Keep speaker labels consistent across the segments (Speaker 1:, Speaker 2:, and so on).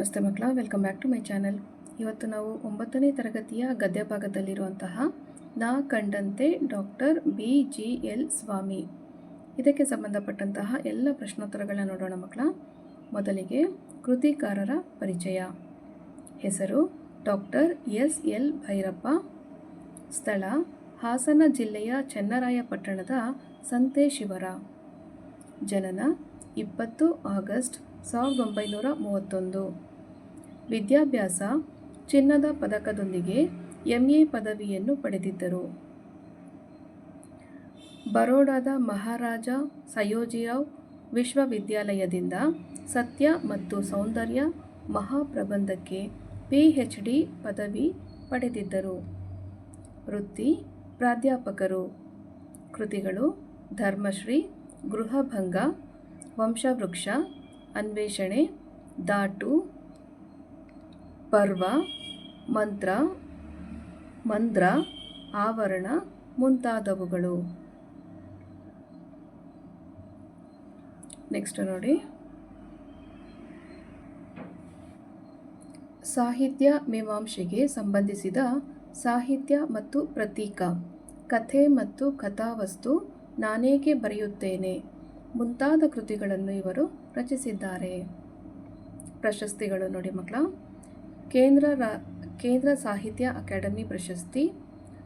Speaker 1: ನಮಸ್ತೆ ಮಕ್ಕಳ welcome back to my channel ಇವತ್ತು ನಾವು ಒಂಬತ್ತನೇ ತರಗತಿಯ ಗದ್ಯ ಭಾಗದಲ್ಲಿರುವಂತಹ ನಾ ಕಂಡಂತೆ doctor B G L Swamy. ಇದಕ್ಕೆ ಸಂಬಂಧಪಟ್ಟಂತಹ ಎಲ್ಲ ಪ್ರಶ್ನೋತ್ತರಗಳನ್ನ ನೋಡೋಣ ಮಕ್ಕಳ. ಮೊದಲಿಗೆ ಕೃತಿಕಾರರ ಪರಿಚಯ. ಹೆಸರು ಡಾಕ್ಟರ್ ಎಸ್ ಎಲ್ ಭೈರಪ್ಪ. ಸ್ಥಳ ಹಾಸನ ಜಿಲ್ಲೆಯ ಚೆನ್ನರಾಯಪಟ್ಟಣದ ಸಂತೆ ಶಿವರ ಜನನ ಇಪ್ಪತ್ತು ಆಗಸ್ಟ್ ಸಾವಿರದ ಒಂಬೈನೂರ ಮೂವತ್ತೊಂದು. ವಿದ್ಯಾಭ್ಯಾಸ ಚಿನ್ನದ ಪದಕದೊಂದಿಗೆ ಎಂ ಎ ಪದವಿಯನ್ನು ಪಡೆದಿದ್ದರು. ಬರೋಡಾದ ಮಹಾರಾಜ ಸಯೋಜಿರಾವ್ ವಿಶ್ವವಿದ್ಯಾಲಯದಿಂದ ಸತ್ಯ ಮತ್ತು ಸೌಂದರ್ಯ ಮಹಾಪ್ರಬಂಧಕ್ಕೆ ಪಿ ಎಚ್ ಡಿ ಪದವಿ ಪಡೆದಿದ್ದರು. ವೃತ್ತಿ ಪ್ರಾಧ್ಯಾಪಕರು. ಕೃತಿಗಳು ಧರ್ಮಶ್ರೀ, ಗೃಹಭಂಗ, ವಂಶವೃಕ್ಷ, ಅನ್ವೇಷಣೆ, ದಾಟು ಪರ್ವ, ಮಂತ್ರ, ಮಂದ್ರ, ಆವರಣ ಮುಂತಾದವುಗಳು. ನೆಕ್ಸ್ಟ್ ನೋಡಿ. ಸಾಹಿತ್ಯ ಮೀಮಾಂಸೆಗೆ ಸಂಬಂಧಿಸಿದ ಸಾಹಿತ್ಯ ಮತ್ತು ಪ್ರತೀಕ, ಕಥೆ ಮತ್ತು ಕಥಾವಸ್ತು ನಾನೇಕೆ ಬರೆಯುತ್ತೇನೆ ಮುಂತಾದ ಕೃತಿಗಳನ್ನು ಇವರು ರಚಿಸಿದ್ದಾರೆ. ಪ್ರಶಸ್ತಿಗಳು ನೋಡಿ ಮಕ್ಕಳ. ಕೇಂದ್ರ ರಾ, ಕೇಂದ್ರ ಸಾಹಿತ್ಯ ಅಕಾಡೆಮಿ ಪ್ರಶಸ್ತಿ,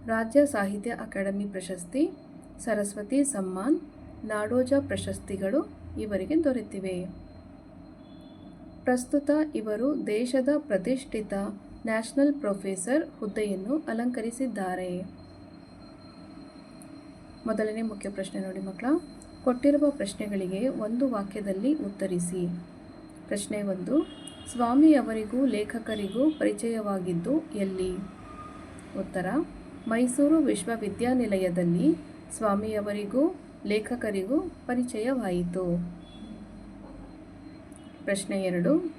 Speaker 1: ರಾಜ್ಯ ಸಾಹಿತ್ಯ ಅಕಾಡೆಮಿ ಪ್ರಶಸ್ತಿ, ಸರಸ್ವತಿ ಸಮ್ಮಾನ್, ನಾಡೋಜ ಪ್ರಶಸ್ತಿಗಳು ಇವರಿಗೆ ದೊರೆತಿವೆ. ಪ್ರಸ್ತುತ ಇವರು ದೇಶದ ಪ್ರತಿಷ್ಠಿತ ನ್ಯಾಷನಲ್ ಪ್ರೊಫೆಸರ್ ಹುದ್ದೆಯನ್ನು ಅಲಂಕರಿಸಿದ್ದಾರೆ. ಮೊದಲನೇ ಮುಖ್ಯ ಪ್ರಶ್ನೆ ನೋಡಿ ಮಕ್ಕಳ, ಕೊಟ್ಟಿರುವ ಪ್ರಶ್ನೆಗಳಿಗೆ ಒಂದು ವಾಕ್ಯದಲ್ಲಿ ಉತ್ತರಿಸಿ. ಪ್ರಶ್ನೆ ಒಂದು ಸ್ವಾಮಿಯವರಿಗೂ ಲೇಖಕರಿಗೂ ಪರಿಚಯವಾಗಿದ್ದು ಎಲ್ಲಿ? ಉತ್ತರ, ಮೈಸೂರು ವಿಶ್ವವಿದ್ಯಾನಿಲಯದಲ್ಲಿ ಸ್ವಾಮಿಯವರಿಗೂ ಲೇಖಕರಿಗೂ ಪರಿಚಯವಾಯಿತು. ಪ್ರಶ್ನೆ ಎರಡು,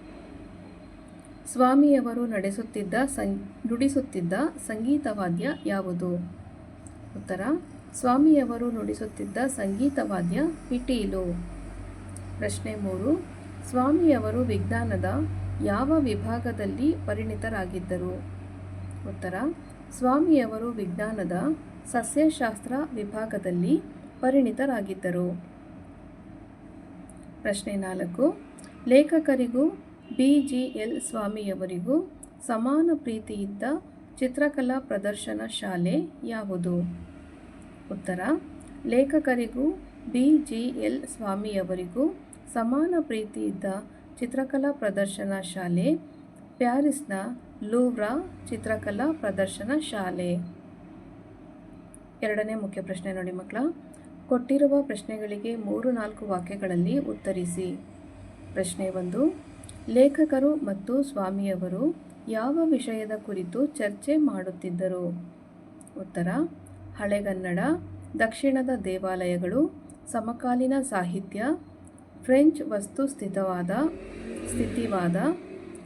Speaker 1: ಸ್ವಾಮಿಯವರು ನಡೆಸುತ್ತಿದ್ದ ಸಂ, ನುಡಿಸುತ್ತಿದ್ದ ಸಂಗೀತವಾದ್ಯ ಯಾವುದು? ಉತ್ತರ, ಸ್ವಾಮಿಯವರು ನುಡಿಸುತ್ತಿದ್ದ ಸಂಗೀತವಾದ್ಯ ಪಿಟೀಲು ಪ್ರಶ್ನೆ ಮೂರು ಸ್ವಾಮಿಯವರು ವಿಜ್ಞಾನದ ಯಾವ ವಿಭಾಗದಲ್ಲಿ ಪರಿಣಿತರಾಗಿದ್ದರು? ಉತ್ತರ, ಸ್ವಾಮಿಯವರು ವಿಜ್ಞಾನದ ಸಸ್ಯಶಾಸ್ತ್ರ ವಿಭಾಗದಲ್ಲಿ ಪರಿಣಿತರಾಗಿದ್ದರು. ಪ್ರಶ್ನೆ ನಾಲ್ಕು, ಲೇಖಕರಿಗೂ ಬಿ ಜಿ ಎಲ್ ಸ್ವಾಮಿಯವರಿಗೂ ಸಮಾನ ಪ್ರೀತಿಯಿದ್ದ ಚಿತ್ರಕಲಾ ಪ್ರದರ್ಶನ ಶಾಲೆ ಯಾವುದು? ಉತ್ತರ, ಲೇಖಕರಿಗೂ ಬಿ ಜಿ ಎಲ್ ಸ್ವಾಮಿಯವರಿಗೂ ಸಮಾನ ಪ್ರೀತಿಯಿದ್ದ ಚಿತ್ರಕಲಾ ಪ್ರದರ್ಶನ ಶಾಲೆ, ಪ್ಯಾರಿಸ್ನ ಲೂವ್ರಾ ಚಿತ್ರಕಲಾ ಪ್ರದರ್ಶನ ಶಾಲೆ. ಎರಡನೇ ಮುಖ್ಯ ಪ್ರಶ್ನೆ ನೋಡಿ ಮಕ್ಕಳ. ಕೊಟ್ಟಿರುವ ಪ್ರಶ್ನೆಗಳಿಗೆ ಮೂರು ನಾಲ್ಕು ವಾಕ್ಯಗಳಲ್ಲಿ ಉತ್ತರಿಸಿ. ಪ್ರಶ್ನೆ ಒಂದು, ಲೇಖಕರು ಮತ್ತು ಸ್ವಾಮಿಯವರು ಯಾವ ವಿಷಯದ ಕುರಿತು ಚರ್ಚೆ ಮಾಡುತ್ತಿದ್ದರು? ಉತ್ತರ, ಹಳೆಗನ್ನಡ, ದಕ್ಷಿಣದ ದೇವಾಲಯಗಳು, ಸಮಕಾಲೀನ ಸಾಹಿತ್ಯ ಫ್ರೆಂಚ್ ವಸ್ತುಸ್ಥಿತವಾದ, ಸ್ಥಿತಿವಾದ,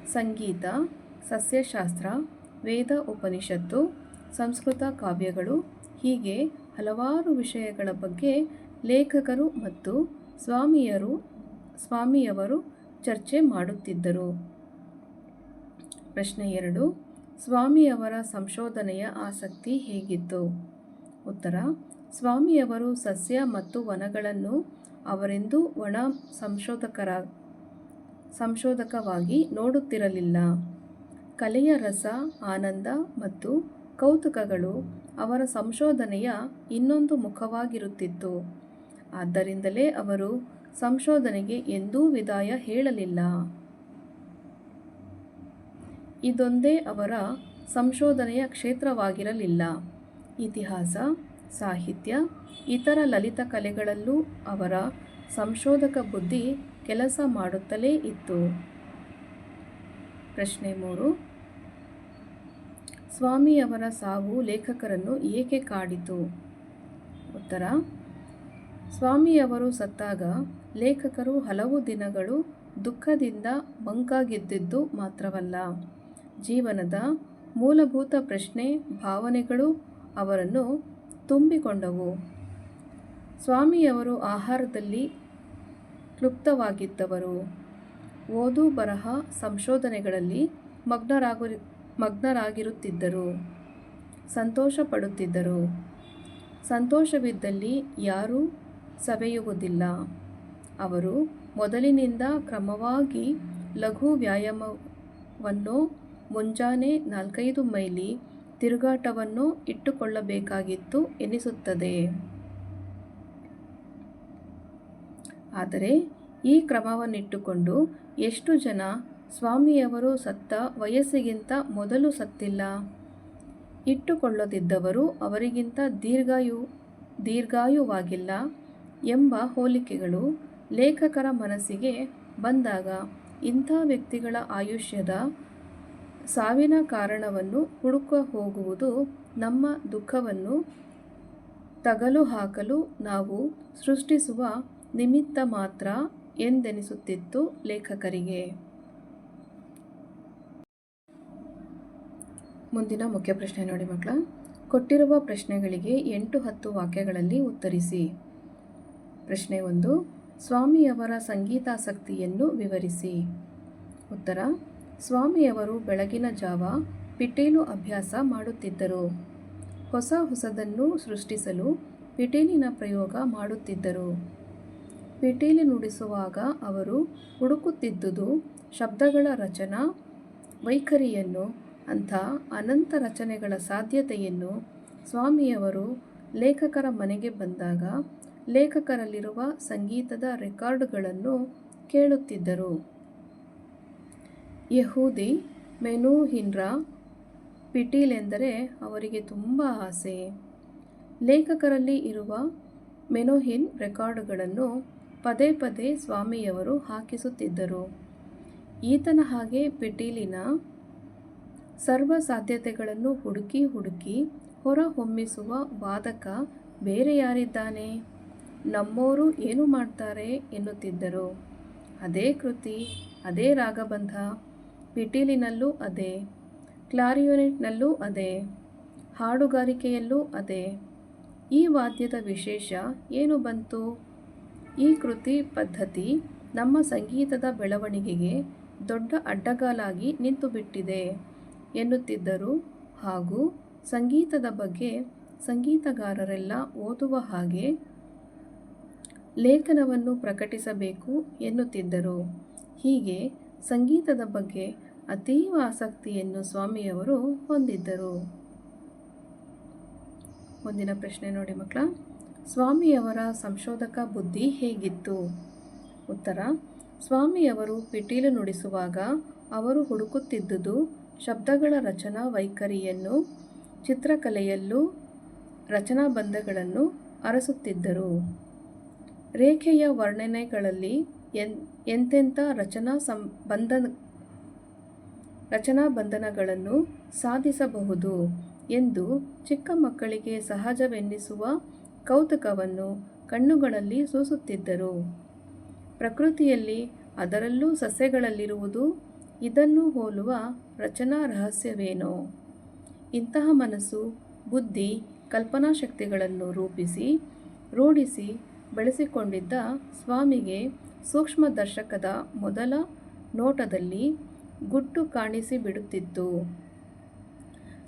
Speaker 1: ಸಂಗೀತ, ಸಸ್ಯಶಾಸ್ತ್ರ, ವೇದ ಉಪನಿಷತ್ತು, ಸಂಸ್ಕೃತ ಕಾವ್ಯಗಳು, ಹೀಗೆ ಹಲವಾರು ವಿಷಯಗಳ ಬಗ್ಗೆ ಲೇಖಕರು ಮತ್ತು ಸ್ವಾಮಿಯರು, ಸ್ವಾಮಿಯವರು ಚರ್ಚೆ ಮಾಡುತ್ತಿದ್ದರು. ಪ್ರಶ್ನೆ ಎರಡು, ಸ್ವಾಮಿಯವರ ಸಂಶೋಧನೆಯ ಆಸಕ್ತಿ ಹೇಗಿತ್ತು? ಉತ್ತರ, ಸ್ವಾಮಿಯವರು ಸಸ್ಯ ಮತ್ತು ವನಗಳನ್ನು ಅವರೆಂದೂ ಒಣ ಸಂಶೋಧಕರ, ಸಂಶೋಧಕವಾಗಿ ನೋಡುತ್ತಿರಲಿಲ್ಲ. ಕಲೆಯ ರಸ, ಆನಂದ ಮತ್ತು ಕೌತುಕಗಳು ಅವರ ಸಂಶೋಧನೆಯ ಇನ್ನೊಂದು ಮುಖವಾಗಿರುತ್ತಿತ್ತು. ಆದ್ದರಿಂದಲೇ ಅವರು ಸಂಶೋಧನೆಗೆ ಎಂದೂ ವಿದಾಯ ಹೇಳಲಿಲ್ಲ. ಇದೊಂದೇ ಅವರ ಸಂಶೋಧನೆಯ ಕ್ಷೇತ್ರವಾಗಿರಲಿಲ್ಲ. ಇತಿಹಾಸ, ಸಾಹಿತ್ಯ, ಇತರ ಲಲಿತ ಕಲೆಗಳಲ್ಲೂ ಅವರ ಸಂಶೋಧಕ ಬುದ್ಧಿ ಕೆಲಸ ಮಾಡುತ್ತಲೇ ಇತ್ತು. ಪ್ರಶ್ನೆ ಮೂರು. ಸ್ವಾಮಿಯವರ ಸಾವು ಲೇಖಕರನ್ನು ಏಕೆ ಕಾಡಿತು? ಉತ್ತರ. ಸ್ವಾಮಿಯವರು ಸತ್ತಾಗ ಲೇಖಕರು ಹಲವು ದಿನಗಳು ದುಃಖದಿಂದ ಬಂಕಾಗಿದ್ದಿದ್ದು ಮಾತ್ರವಲ್ಲ, ಜೀವನದ ಮೂಲಭೂತ ಪ್ರಶ್ನೆ, ಭಾವನೆಗಳು ಅವರನ್ನು ತುಂಬಿಕೊಂಡವು. ಸ್ವಾಮಿಯವರು ಆಹಾರದಲ್ಲಿ ಕ್ಲುಪ್ತವಾಗಿದ್ದವರು. ಓದು ಬರಹ ಸಂಶೋಧನೆಗಳಲ್ಲಿ ಮಗ್ನರಾಗು ಮಗ್ನರಾಗಿರುತ್ತಿದ್ದರು. ಸಂತೋಷ ಪಡುತ್ತಿದ್ದರು. ಸಂತೋಷವಿದ್ದಲ್ಲಿ ಯಾರೂ ಸವೆಯುವುದಿಲ್ಲ. ಅವರು ಮೊದಲಿನಿಂದ ಕ್ರಮವಾಗಿ ಲಘು ವ್ಯಾಯಾಮವನ್ನು ಮುಂಜಾನೆ ನಾಲ್ಕೈದು ಮೈಲಿ ತಿರುಗಾಟವನ್ನು ಇಟ್ಟುಕೊಳ್ಳಬೇಕಾಗಿತ್ತು ಎನಿಸುತ್ತದೆ. ಆದರೆ ಈ ಕ್ರಮವನ್ನಿಟ್ಟುಕೊಂಡು ಎಷ್ಟು ಜನ ಸ್ವಾಮಿಯವರು ಸತ್ತ ವಯಸ್ಸಿಗಿಂತ ಮೊದಲು ಸತ್ತಿಲ್ಲ? ಇಟ್ಟುಕೊಳ್ಳದಿದ್ದವರು ಅವರಿಗಿಂತ ದೀರ್ಘಾಯು, ದೀರ್ಘಾಯುವಾಗಿಲ್ಲ ಎಂಬ ಹೋಲಿಕೆಗಳು ಲೇಖಕರ ಮನಸ್ಸಿಗೆ ಬಂದಾಗ ಇಂಥ ವ್ಯಕ್ತಿಗಳ ಆಯುಷ್ಯದ ಸಾವಿನ ಕಾರಣವನ್ನು ಹುಡುಕ ಹೋಗುವುದು ನಮ್ಮ ದುಃಖವನ್ನು ತಗಲು ಹಾಕಲು ನಾವು ಸೃಷ್ಟಿಸುವ ನಿಮಿತ್ತ ಮಾತ್ರ ಎಂದೆನಿಸುತ್ತಿತ್ತು ಲೇಖಕರಿಗೆ. ಮುಂದಿನ ಮುಖ್ಯ ಪ್ರಶ್ನೆ ನೋಡಿ ಮಕ್ಕಳ. ಕೊಟ್ಟಿರುವ ಪ್ರಶ್ನೆಗಳಿಗೆ ಎಂಟು ಹತ್ತು ವಾಕ್ಯಗಳಲ್ಲಿ ಉತ್ತರಿಸಿ. ಪ್ರಶ್ನೆ ಒಂದು, ಸ್ವಾಮಿಯವರ ಸಂಗೀತಾಸಕ್ತಿಯನ್ನು ವಿವರಿಸಿ. ಉತ್ತರ, ಸ್ವಾಮಿಯವರು ಬೆಳಗಿನ ಜಾವ ಪಿಟೀಲು ಅಭ್ಯಾಸ ಮಾಡುತ್ತಿದ್ದರು. ಹೊಸ ಹೊಸದನ್ನು ಸೃಷ್ಟಿಸಲು ಪಿಟೀಲಿನ ಪ್ರಯೋಗ ಮಾಡುತ್ತಿದ್ದರು. ಪಿಟೀಲಿ ನುಡಿಸುವಾಗ ಅವರು ಹುಡುಕುತ್ತಿದ್ದುದು ಶಬ್ದಗಳ ರಚನಾ, ವೈಖರಿಯನ್ನು, ಅಂಥ ಅನಂತ ರಚನೆಗಳ ಸಾಧ್ಯತೆಯನ್ನು ಸ್ವಾಮಿಯವರು ಲೇಖಕರ ಮನೆಗೆ ಬಂದಾಗ ಲೇಖಕರಲ್ಲಿರುವ ಸಂಗೀತದ ರೆಕಾರ್ಡ್ಗಳನ್ನು ಕೇಳುತ್ತಿದ್ದರು. ಯಹೂದಿ ಮೆನೂಹಿನ್ರ ಪಿಟೀಲೆಂದರೆ ಅವರಿಗೆ ತುಂಬ ಆಸೆ. ಲೇಖಕರಲ್ಲಿ ಇರುವ ಮೆನೋಹಿನ್ ರೆಕಾರ್ಡುಗಳನ್ನು ಪದೇ ಪದೇ ಸ್ವಾಮಿಯವರು ಹಾಕಿಸುತ್ತಿದ್ದರು. ಈತನ ಹಾಗೆ ಪಿಟೀಲಿನ ಸರ್ವ ಸಾಧ್ಯತೆಗಳನ್ನು ಹುಡುಕಿ ಹುಡುಕಿ ಹೊರ ಹೊಮ್ಮಿಸುವ ವಾದಕ ಬೇರೆ ಯಾರಿದ್ದಾನೆ? ನಮ್ಮೋರು ಏನು ಮಾಡ್ತಾರೆ ಎನ್ನುತ್ತಿದ್ದರು. ಅದೇ ಕೃತಿ, ಅದೇ ರಾಗಬಂಧ, ಪಿಟೀಲಿನಲ್ಲೂ ಅದೇ, ಕ್ಲಾರಿಯೋನೆಟ್ನಲ್ಲೂ ಅದೇ, ಹಾಡುಗಾರಿಕೆಯಲ್ಲೂ ಅದೇ. ಈ ವಾದ್ಯದ ವಿಶೇಷ ಏನು ಬಂತು? ಈ ಕೃತಿ ಪದ್ಧತಿ ನಮ್ಮ ಸಂಗೀತದ ಬೆಳವಣಿಗೆಗೆ ದೊಡ್ಡ ಅಡ್ಡಗಾಲಾಗಿ ನಿಂತುಬಿಟ್ಟಿದೆ ಎನ್ನುತ್ತಿದ್ದರು. ಹಾಗೂ ಸಂಗೀತದ ಬಗ್ಗೆ ಸಂಗೀತಗಾರರೆಲ್ಲ ಓದುವ ಹಾಗೆ ಲೇಖನವನ್ನು ಪ್ರಕಟಿಸಬೇಕು ಎನ್ನುತ್ತಿದ್ದರು. ಹೀಗೆ ಸಂಗೀತದ ಬಗ್ಗೆ ಅತೀವ ಆಸಕ್ತಿಯನ್ನು ಸ್ವಾಮಿಯವರು ಹೊಂದಿದ್ದರು. ಮುಂದಿನ ಪ್ರಶ್ನೆ ನೋಡಿ ಮಕ್ಕಳ. ಸ್ವಾಮಿಯವರ ಸಂಶೋಧಕ ಬುದ್ಧಿ ಹೇಗಿತ್ತು? ಉತ್ತರ, ಸ್ವಾಮಿಯವರು ಪಿಟೀಲು ನುಡಿಸುವಾಗ ಅವರು ಹುಡುಕುತ್ತಿದ್ದುದು ಶಬ್ದಗಳ ರಚನಾ ವೈಖರಿಯನ್ನು, ಚಿತ್ರಕಲೆಯಲ್ಲೂ ರಚನಾ ಬಂಧಗಳನ್ನು ಅರಸುತ್ತಿದ್ದರು. ರೇಖೆಯ ವರ್ಣನೆಗಳಲ್ಲಿ ಎನ್, ಎಂತೆಂಥ ರಚನಾ ಸಂಬಂಧ ರಚನಾ ಬಂಧನಗಳನ್ನು ಸಾಧಿಸಬಹುದು ಎಂದು ಚಿಕ್ಕ ಮಕ್ಕಳಿಗೆ ಸಹಜವೆನ್ನಿಸುವ ಕೌತುಕವನ್ನು ಕಣ್ಣುಗಳಲ್ಲಿ ಸೂಸುತ್ತಿದ್ದರು. ಪ್ರಕೃತಿಯಲ್ಲಿ ಅದರಲ್ಲೂ ಸಸ್ಯಗಳಲ್ಲಿರುವುದು, ಇದನ್ನು ಹೋಲುವ ರಚನಾ ರಹಸ್ಯವೇನೋ. ಇಂತಹ ಮನಸ್ಸು, ಬುದ್ಧಿ, ಕಲ್ಪನಾ ಶಕ್ತಿಗಳನ್ನು ರೂಪಿಸಿ, ರೂಢಿಸಿ ಬೆಳೆಸಿಕೊಂಡಿದ್ದ ಸ್ವಾಮಿಗೆ ಸೂಕ್ಷ್ಮದರ್ಶಕದ ಮೊದಲ ನೋಟದಲ್ಲಿ ಗುಟ್ಟು ಕಾಣಿಸಿಬಿಡುತ್ತಿತ್ತು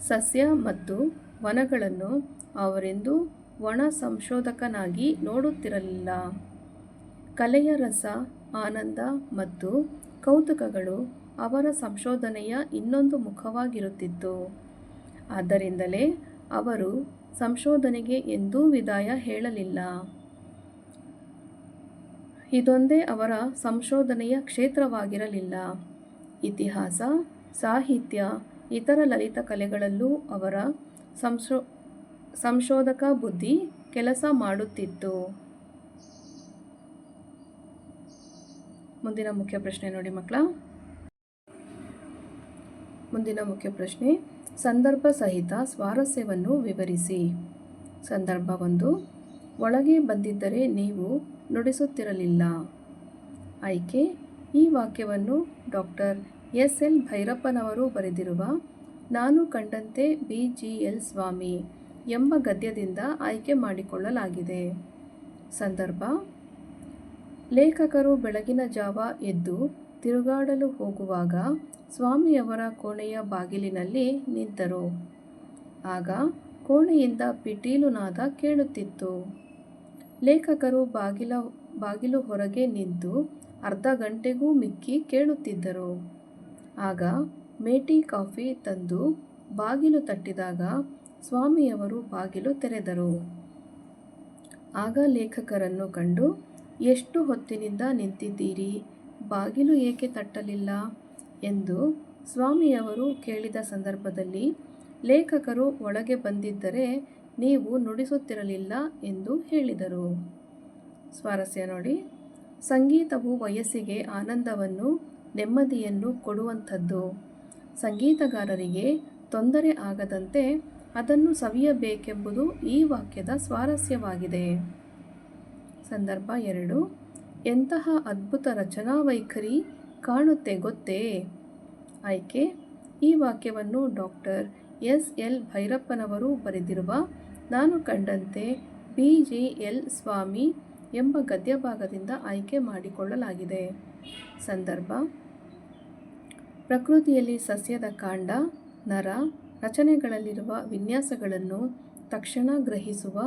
Speaker 1: ಸಸ್ಯ ಮತ್ತು ವನಗಳನ್ನು ಅವರೆಂದೂ ಒಣ ಸಂಶೋಧಕನಾಗಿ ನೋಡುತ್ತಿರಲಿಲ್ಲ. ಕಲೆಯ ರಸ, ಆನಂದ ಮತ್ತು ಕೌತುಕಗಳು ಅವರ ಸಂಶೋಧನೆಯ ಇನ್ನೊಂದು ಮುಖವಾಗಿರುತ್ತಿತ್ತು. ಆದ್ದರಿಂದಲೇ ಅವರು ಸಂಶೋಧನೆಗೆ ಎಂದೂ ವಿದಾಯ ಹೇಳಲಿಲ್ಲ. ಇದೊಂದೇ ಅವರ ಸಂಶೋಧನೆಯ ಕ್ಷೇತ್ರವಾಗಿರಲಿಲ್ಲ. ಇತಿಹಾಸ, ಸಾಹಿತ್ಯ, ಇತರ ಲಲಿತ ಕಲೆಗಳಲ್ಲೂ ಅವರ ಸಂಶೋ ಸಂಶೋಧಕ ಬುದ್ಧಿ ಕೆಲಸ ಮಾಡುತ್ತಿತ್ತು. ಮುಂದಿನ ಮುಖ್ಯ ಪ್ರಶ್ನೆ ನೋಡಿ ಮಕ್ಕಳ. ಮುಂದಿನ ಮುಖ್ಯ ಪ್ರಶ್ನೆ, ಸಂದರ್ಭ ಸಹಿತ ಸ್ವಾರಸ್ಯವನ್ನು ವಿವರಿಸಿ. ಸಂದರ್ಭ ಒಂದು, ಒಳಗೆ ಬಂದಿದ್ದರೆ ನೀವು ನುಡಿಸುತ್ತಿರಲಿಲ್ಲ. ಆಯ್ಕೆ, ಈ ವಾಕ್ಯವನ್ನು ಡಾಕ್ಟರ್ ಎಸ್. ಎಲ್. ಭೈರಪ್ಪನವರು ಬರೆದಿರುವ, ನಾನು ಕಂಡಂತೆ ಬಿ. ಜಿ. ಎಲ್. ಸ್ವಾಮಿ ಎಂಬ ಗದ್ಯದಿಂದ ಆಯ್ಕೆ ಮಾಡಿಕೊಳ್ಳಲಾಗಿದೆ. ಸಂದರ್ಭ, ಲೇಖಕರು ಬೆಳಗಿನ ಜಾವ ಎದ್ದು ತಿರುಗಾಡಲು ಹೋಗುವಾಗ ಸ್ವಾಮಿಯವರ ಕೋಣೆಯ ಬಾಗಿಲಿನಲ್ಲಿ ನಿಂತರು. ಆಗ ಕೋಣೆಯಿಂದ ಪಿಟೀಲು ನಾದ ಕೇಳುತ್ತಿತ್ತು. ಲೇಖಕರು ಬಾಗಿಲ, ಬಾಗಿಲು ಹೊರಗೆ ನಿಂತು ಅರ್ಧ ಗಂಟೆಗೂ ಮಿಕ್ಕಿ ಕೇಳುತ್ತಿದ್ದರು. ಆಗ ಮೇಟಿ ಕಾಫಿ ತಂದು ಬಾಗಿಲು ತಟ್ಟಿದಾಗ ಸ್ವಾಮಿಯವರು ಬಾಗಿಲು ತೆರೆದರು. ಆಗ ಲೇಖಕರನ್ನು ಕಂಡು, ಎಷ್ಟು ಹೊತ್ತಿನಿಂದ ನಿಂತಿದ್ದೀರಿ? ಬಾಗಿಲು ಏಕೆ ತಟ್ಟಲಿಲ್ಲ ಎಂದು ಸ್ವಾಮಿಯವರು ಕೇಳಿದ ಸಂದರ್ಭದಲ್ಲಿ, ಲೇಖಕರು ಒಳಗೆ ಬಂದಿದ್ದರೆ ನೀವು ನುಡಿಸುತ್ತಿರಲಿಲ್ಲ ಎಂದು ಹೇಳಿದರು. ಸ್ವಾರಸ್ಯ ನೋಡಿ. ಸಂಗೀತವು ವಯಸ್ಸಿಗೆ ಆನಂದವನ್ನು, ನೆಮ್ಮದಿಯನ್ನು ಕೊಡುವಂಥದ್ದು. ಸಂಗೀತಗಾರರಿಗೆ ತೊಂದರೆ ಆಗದಂತೆ ಅದನ್ನು ಸವಿಯಬೇಕೆಂಬುದು ಈ ವಾಕ್ಯದ ಸ್ವಾರಸ್ಯವಾಗಿದೆ. ಸಂದರ್ಭ ಎರಡು. ಎಂತಹ ಅದ್ಭುತ ರಚನಾ ವೈಖರಿ ಕಾಣುತ್ತೆ ಗೊತ್ತೇ? ಆಯ್ಕೆ. ಈ ವಾಕ್ಯವನ್ನು ಡಾಕ್ಟರ್ ಎಸ್. ಎಲ್. ಭೈರಪ್ಪನವರು ಬರೆದಿರುವ ನಾನು ಕಂಡಂತೆ ಬಿ. ಜಿ. ಎಲ್. ಸ್ವಾಮಿ ಎಂಬ ಗದ್ಯಭಾಗದಿಂದ ಆಯ್ಕೆ ಮಾಡಿಕೊಳ್ಳಲಾಗಿದೆ. ಸಂದರ್ಭ. ಪ್ರಕೃತಿಯಲ್ಲಿ ಸಸ್ಯದ ಕಾಂಡ, ನರ ರಚನೆಗಳಲ್ಲಿರುವ ವಿನ್ಯಾಸಗಳನ್ನು ತಕ್ಷಣ ಗ್ರಹಿಸುವ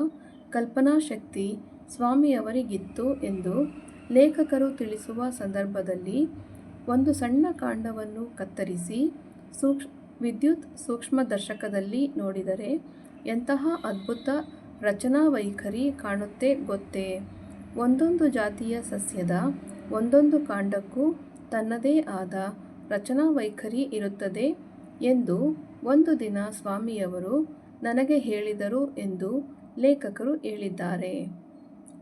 Speaker 1: ಕಲ್ಪನಾ ಶಕ್ತಿ ಸ್ವಾಮಿಯವರಿಗಿತ್ತು ಎಂದು ಲೇಖಕರು ತಿಳಿಸುವ ಸಂದರ್ಭದಲ್ಲಿ ಒಂದು ಸಣ್ಣ ಕಾಂಡವನ್ನು ಕತ್ತರಿಸಿ ಸೂಕ್ಷ್ ವಿದ್ಯುತ್ ಸೂಕ್ಷ್ಮದರ್ಶಕದಲ್ಲಿ ನೋಡಿದರೆ ಎಂತಹ ಅದ್ಭುತ ರಚನಾ ವೈಖರಿ ಕಾಣುತ್ತೆ ಗೊತ್ತೇ? ಒಂದೊಂದು ಜಾತಿಯ ಸಸ್ಯದ ಒಂದೊಂದು ಕಾಂಡಕ್ಕೂ ತನ್ನದೇ ಆದ ರಚನಾ ವೈಖರಿ ಇರುತ್ತದೆ. ಎಂದು ಒಂದು ದಿನ ಸ್ವಾಮಿಯವರು ನನಗೆ ಹೇಳಿದರು ಎಂದು ಲೇಖಕರು ಹೇಳಿದ್ದಾರೆ.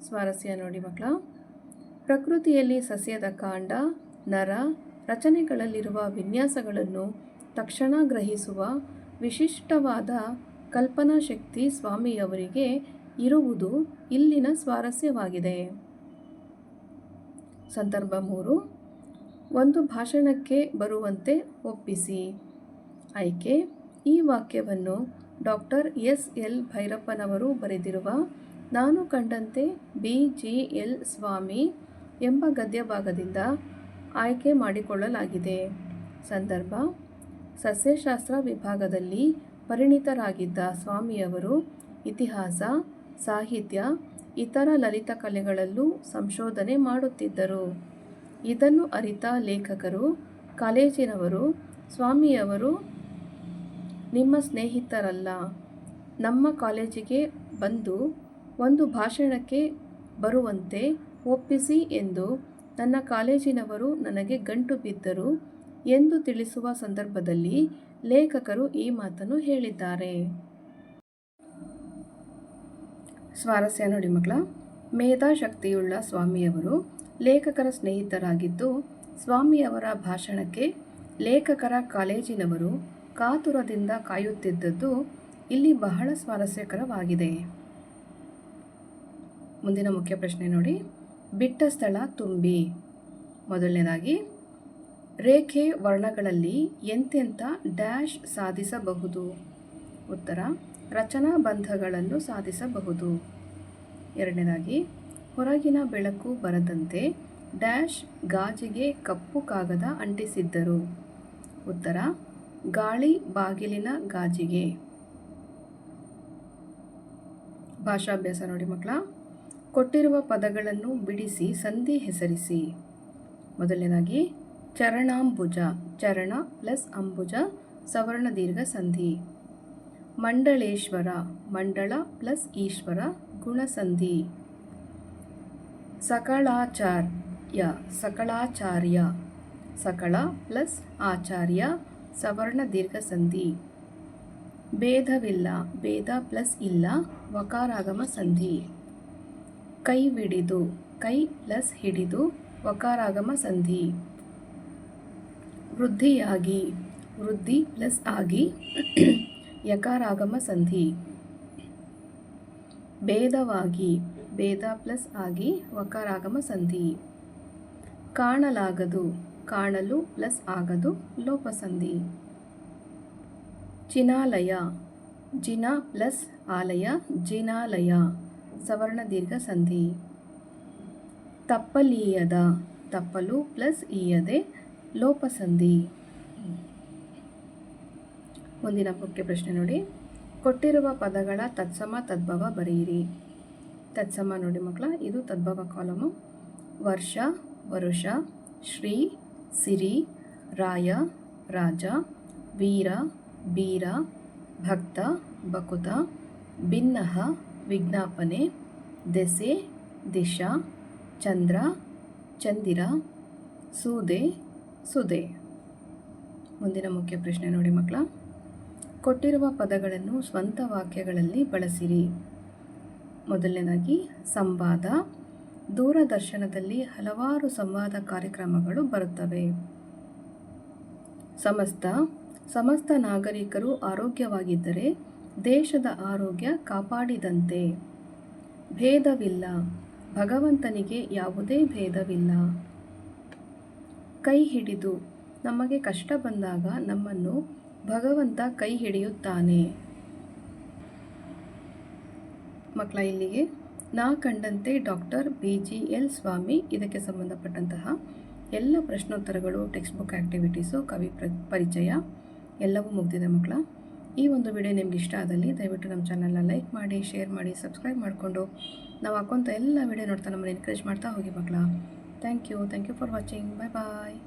Speaker 1: ಸ್ವಾರಸ್ಯ ನೋಡಿ ಮಕ್ಕಳ, ಪ್ರಕೃತಿಯಲ್ಲಿ ಸಸ್ಯದ ಕಾಂಡ, ನರ, ರಚನೆಗಳಲ್ಲಿರುವ ವಿನ್ಯಾಸಗಳನ್ನು ತಕ್ಷಣ ಗ್ರಹಿಸುವ ವಿಶಿಷ್ಟವಾದ ಕಲ್ಪನಾ ಶಕ್ತಿ ಸ್ವಾಮಿಯವರಿಗೆ ಇರುವುದು ಇಲ್ಲಿನ ಸ್ವಾರಸ್ಯವಾಗಿದೆ. ಸಂದರ್ಭ ಮೂರು, ಒಂದು ಭಾಷಣಕ್ಕೆ ಬರುವಂತೆ ಒಪ್ಪಿಸಿ. ಆಯ್ಕೆ. ಈ ವಾಕ್ಯವನ್ನು ಡಾಕ್ಟರ್ ಎಸ್ ಎಲ್ ಭೈರಪ್ಪನವರು ಬರೆದಿರುವ ನಾನು ಕಂಡಂತೆ ಬಿ. ಜಿ. ಎಲ್. ಸ್ವಾಮಿ ಎಂಬ ಗದ್ಯಭಾಗದಿಂದ ಆಯ್ಕೆ ಮಾಡಿಕೊಳ್ಳಲಾಗಿದೆ. ಸಂದರ್ಭ. ಸಸ್ಯಶಾಸ್ತ್ರ ವಿಭಾಗದಲ್ಲಿ ಪರಿಣಿತರಾಗಿದ್ದ ಸ್ವಾಮಿಯವರು ಇತಿಹಾಸ, ಸಾಹಿತ್ಯ, ಇತರ ಲಲಿತ ಕಲೆಗಳಲ್ಲೂ ಸಂಶೋಧನೆ ಮಾಡುತ್ತಿದ್ದರು. ಇದನ್ನು ಅರಿತ ಲೇಖಕರು, ಕಾಲೇಜಿನವರು, ಸ್ವಾಮಿಯವರು ನಿಮ್ಮ ಸ್ನೇಹಿತರಲ್ಲ. ನಮ್ಮ ಕಾಲೇಜಿಗೆ ಬಂದು ಒಂದು ಭಾಷಣಕ್ಕೆ ಬರುವಂತೆ ಒಪ್ಪಿಸಿ ಎಂದು ನನ್ನ ಕಾಲೇಜಿನವರು ನನಗೆ ಗಂಟು ಬಿದ್ದರು ಎಂದು ತಿಳಿಸುವ ಸಂದರ್ಭದಲ್ಲಿ ಲೇಖಕರು ಈ ಮಾತನ್ನು ಹೇಳಿದ್ದಾರೆ. ಸ್ವಾರಸ್ಯ ನೋಡಿ ಮಕ್ಕಳ ಮೇಧಾಶಕ್ತಿಯುಳ್ಳ ಸ್ವಾಮಿಯವರು ಲೇಖಕರ ಸ್ನೇಹಿತರಾಗಿದ್ದು, ಸ್ವಾಮಿಯವರ ಭಾಷಣಕ್ಕೆ ಲೇಖಕರ ಕಾಲೇಜಿನವರು ಕಾತುರದಿಂದ ಕಾಯುತ್ತಿದ್ದದ್ದು ಇಲ್ಲಿ ಬಹಳ ಸ್ವಾರಸ್ಯಕರವಾಗಿದೆ. ಮುಂದಿನ ಮುಖ್ಯ ಪ್ರಶ್ನೆ ನೋಡಿ. ಬಿಟ್ಟ ಸ್ಥಳ ತುಂಬಿ. ಮೊದಲನೇದಾಗಿ, ರೇಖೆ ವರ್ಣಗಳಲ್ಲಿ ಎಂತೆಂಥ ಡ್ಯಾಶ್ ಸಾಧಿಸಬಹುದು? ಉತ್ತರ, ರಚನಾ ಬಂಧಗಳನ್ನು ಸಾಧಿಸಬಹುದು. ಎರಡನೇದಾಗಿ, ಹೊರಗಿನ ಬೆಳಕು ಬರದಂತೆ ಡ್ಯಾಶ್ ಗಾಜಿಗೆ ಕಪ್ಪು ಕಾಗದ ಅಂಟಿಸಿದ್ದರು. ಉತ್ತರ ಗಾಳಿ ಬಾಗಿಲಿನ ಗಾಜಿಗೆ. ಭಾಷಾಭ್ಯಾಸ ನೋಡಿ ಮಕ್ಕಳ. ಕೊಟ್ಟಿರುವ ಪದಗಳನ್ನು ಬಿಡಿಸಿ, ಸಂಧಿ ಹೆಸರಿಸಿ. ಮೊದಲನೇದಾಗಿ, ಚರಣಾಂಬುಜ, ಚರಣ ಪ್ಲಸ್ ಅಂಬುಜ, ಸವರ್ಣ ದೀರ್ಘ ಸಂಧಿ. ಮಂಡಳೇಶ್ವರ, ಮಂಡಳ ಪ್ಲಸ್ ಈಶ್ವರ ಗುಣಸಂಧಿ ಸಕಳಾಚಾರ್ಯ ಸಕಳಾಚಾರ್ಯ, ಸಕಳ ಪ್ಲಸ್ ಆಚಾರ್ಯ ಸವರ್ಣ ದೀರ್ಘ ಸಂಧಿ. ಭೇದವಿಲ್ಲ, ಭೇದ ಪ್ಲಸ್ ಇಲ್ಲ, ವಕಾರಾಗಮ ಸಂಧಿ. ಕೈ ಬಿಡಿದು ಕೈ ಪ್ಲಸ್ ಹಿಡಿದು, ವಕಾರಾಗಮ ಸಂಧಿ. ವೃದ್ಧಿಯಾಗಿ, ವೃದ್ಧಿ ಪ್ಲಸ್ ಆಗಿ, ಯಕಾರಾಗಮ ಸಂಧಿ. ಭೇದವಾಗಿ, ಭೇದ ಪ್ಲಸ್ ಆಗಿ, ವಕಾರಾಗಮ ಸಂಧಿ. ಕಾಣಲಾಗದು ಕಾಣಲು ಪ್ಲಸ್ ಆಗದು ಲೋಪಸಂಧಿ. ಚಿನಾಲಯ. ಜಿನ ಪ್ಲಸ್ ಆಲಯ, ಜಿನಾಲಯ. ಸವರ್ಣ ದೀರ್ಘ ಸಂಧಿ. ತಪ್ಪಲೀಯದ. ತಪ್ಪಲು ಪ್ಲಸ್ ಈಯದೆ ಲೋಪಸಂಧಿ. ಮುಂದಿನ ಮುಖ್ಯ ಪ್ರಶ್ನೆ ನೋಡಿ. ಕೊಟ್ಟಿರುವ ಪದಗಳ ತತ್ಸಮ ತದ್ಭವ ಬರೆಯಿರಿ. ತತ್ಸಮ ನೋಡಿ ಮಕ್ಕಳ, ಇದು ತದ್ಭವ ಕಾಲಮು. ವರ್ಷ, ವರುಷ, ಶ್ರೀ ಸಿರಿ, ರಾಯ, ರಾಜ, ವೀರ, ಬೀರ, ಭಕ್ತ, ಬಕುತ ಭಿನ್ನಹ ವಿಜ್ಞಾಪನೆ, ದೆಸೆ, ದಿಶಾ, ಚಂದ್ರ, ಚಂದಿರ, ಸೂದೆ, ಸುದೆ. ಮುಂದಿನ ಮುಖ್ಯ ಪ್ರಶ್ನೆ ನೋಡಿ ಮಕ್ಕಳ. ಕೊಟ್ಟಿರುವ ಪದಗಳನ್ನು ಸ್ವಂತ ವಾಕ್ಯಗಳಲ್ಲಿ ಬಳಸಿರಿ. ಮೊದಲನೇದಾಗಿ, ಸಂವಾದ ದೂರದರ್ಶನದಲ್ಲಿ ಹಲವಾರು ಸಂವಾದ ಕಾರ್ಯಕ್ರಮಗಳು ಬರುತ್ತವೆ. ಸಮಸ್ತ ಸಮಸ್ತ ನಾಗರಿಕರು ಆರೋಗ್ಯವಾಗಿದ್ದರೆ ದೇಶದ ಆರೋಗ್ಯ ಕಾಪಾಡಿದಂತೆ. ಭೇದವಿಲ್ಲ. ಭಗವಂತನಿಗೆ ಯಾವುದೇ ಭೇದವಿಲ್ಲ. ಕೈ ಹಿಡಿದು, ನಮಗೆ ಕಷ್ಟ ಬಂದಾಗ ನಮ್ಮನ್ನು ಭಗವಂತ ಕೈ ಹಿಡಿಯುತ್ತಾನೆ. ಮಕ್ಕಳ, ಇಲ್ಲಿಗೆ ನಾ ಕಂಡಂತೆ doctor B G L Swamy. ಇದಕ್ಕೆ ಸಂಬಂಧಪಟ್ಟಂತಹ ಎಲ್ಲ ಪ್ರಶ್ನೋತ್ತರಗಳು ಟೆಕ್ಸ್ಟ್ ಬುಕ್ ಆ್ಯಕ್ಟಿವಿಟೀಸು ಕವಿ ಪ್ರ, ಪರಿಚಯ ಎಲ್ಲವೂ ಮುಗ್ದಿದೆ ಮಕ್ಕಳ. ಈ ಒಂದು ವಿಡಿಯೋ ನಿಮ್ಗೆ ಇಷ್ಟ ಆದಲ್ಲಿ ದಯವಿಟ್ಟು ನಮ್ಮ ಚಾನಲ್ನ ಲೈಕ್ ಮಾಡಿ, ಶೇರ್ ಮಾಡಿ, ಸಬ್ಸ್ಕ್ರೈಬ್ ಮಾಡಿಕೊಂಡು ನಾವು ಹಾಕೋಂಥ ಎಲ್ಲ ವಿಡಿಯೋ ನೋಡ್ತಾ ನಮ್ಮನ್ನು ಎನ್ಕರೇಜ್ ಮಾಡ್ತಾ ಹೋಗಿ ಮಕ್ಕಳ. Thank you thank you for watching. Bye bye.